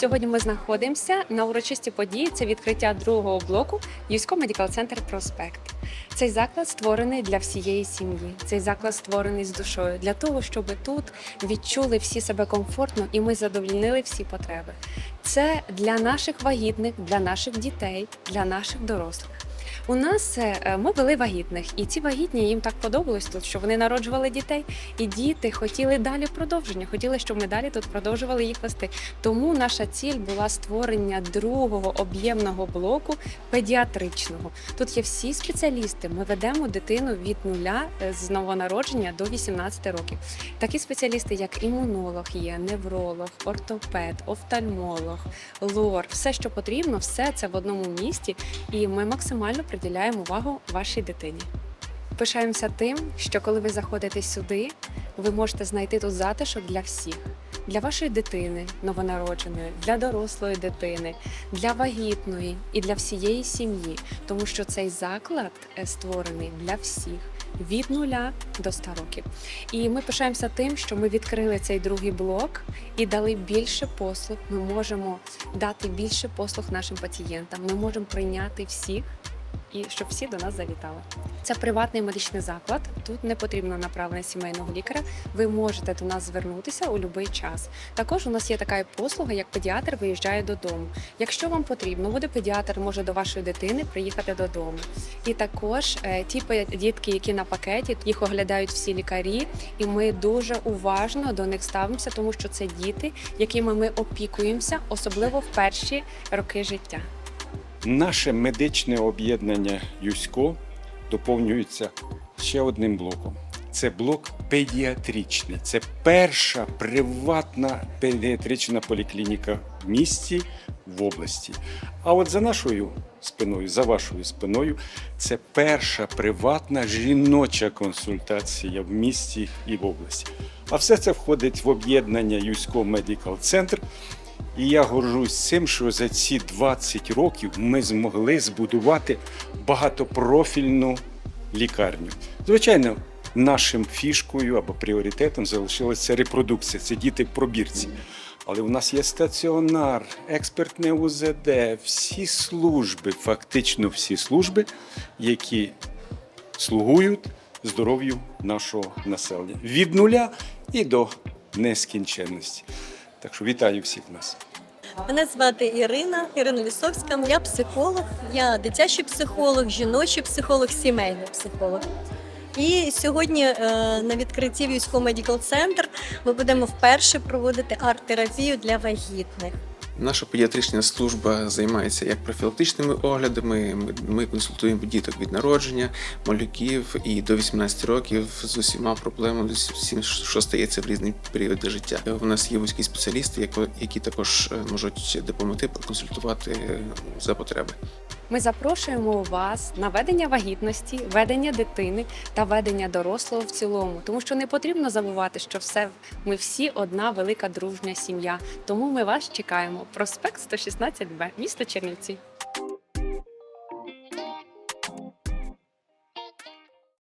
Сьогодні ми знаходимося на урочисті події. Це відкриття другого блоку Юсько Медикал Центр Проспект. Цей заклад створений для всієї сім'ї. Цей заклад створений з душою для того, щоб тут відчули всі себе комфортно і ми задовольнили всі потреби. Це для наших вагітних, для наших дітей, для наших дорослих. У нас е, ми вели вагітних, і ці вагітні їм так подобалось тут, що вони народжували дітей, і діти хотіли далі продовження, хотіли, щоб ми далі тут продовжували їх вести. Тому наша ціль була створення другого об'ємного блоку педіатричного. Тут є всі спеціалісти. Ми ведемо дитину від нуля е, з новонародження до 18 років. Такі спеціалісти, як імунолог, є невролог, ортопед, офтальмолог, лор, все, що потрібно, все це в одному місті, і ми максимально приділяємо увагу вашій дитині. Пишаємося тим, що коли ви заходите сюди, ви можете знайти тут затишок для всіх. Для вашої дитини новонародженої, для дорослої дитини, для вагітної і для всієї сім'ї, тому що цей заклад е, створений для всіх від нуля до 100 років. І ми пишаємося тим, що ми відкрили цей другий блок і дали більше послуг. Ми можемо дати більше послуг нашим пацієнтам. Ми можемо прийняти всіх. І щоб всі до нас завітали. Це приватний медичний заклад. Тут не потрібно направлення сімейного лікаря. Ви можете до нас звернутися у будь-який час. Також у нас є така послуга, як педіатр виїжджає додому. Якщо вам потрібно, буде педіатр може до вашої дитини приїхати додому. І також е, ті дітки, які на пакеті, їх оглядають всі лікарі, і ми дуже уважно до них ставимося, тому що це діти, якими ми опікуємося, особливо в перші роки життя. Наше медичне об'єднання ЮСЬКО доповнюється ще одним блоком. Це блок педіатричний. Це перша приватна педіатрична поліклініка в місті в області. А от за нашою спиною, за вашою спиною, це перша приватна жіноча консультація в місті і в області. А все це входить в об'єднання ЮСько Медикал Центр. І я горжусь цим, що за ці 20 років ми змогли збудувати багатопрофільну лікарню. Звичайно, нашим фішкою або пріоритетом залишилася репродукція. Це діти в пробірці. Але у нас є стаціонар, експертне УЗД, всі служби, фактично всі служби, які слугують здоров'ю нашого населення від нуля і до нескінченності. Так що вітаю всіх нас. Мене звати Ірина, Ірина Лісовська. Я психолог, я дитячий психолог, жіночий психолог, сімейний психолог. І сьогодні е, на відкритті військово медикал центр ми будемо вперше проводити арт-терапію для вагітних. Наша педіатрична служба займається як профілактичними оглядами. Ми, консультуємо діток від народження, малюків і до 18 років з усіма проблемами, з усім, що стається в різні періоди життя. У нас є вузькі спеціалісти, які також е, можуть допомогти проконсультувати е, за потреби. Ми запрошуємо вас на ведення вагітності, ведення дитини та ведення дорослого в цілому, тому що не потрібно забувати, що все ми всі одна велика дружня сім'я. Тому ми вас чекаємо. Проспект 116Б, місто Чернівці.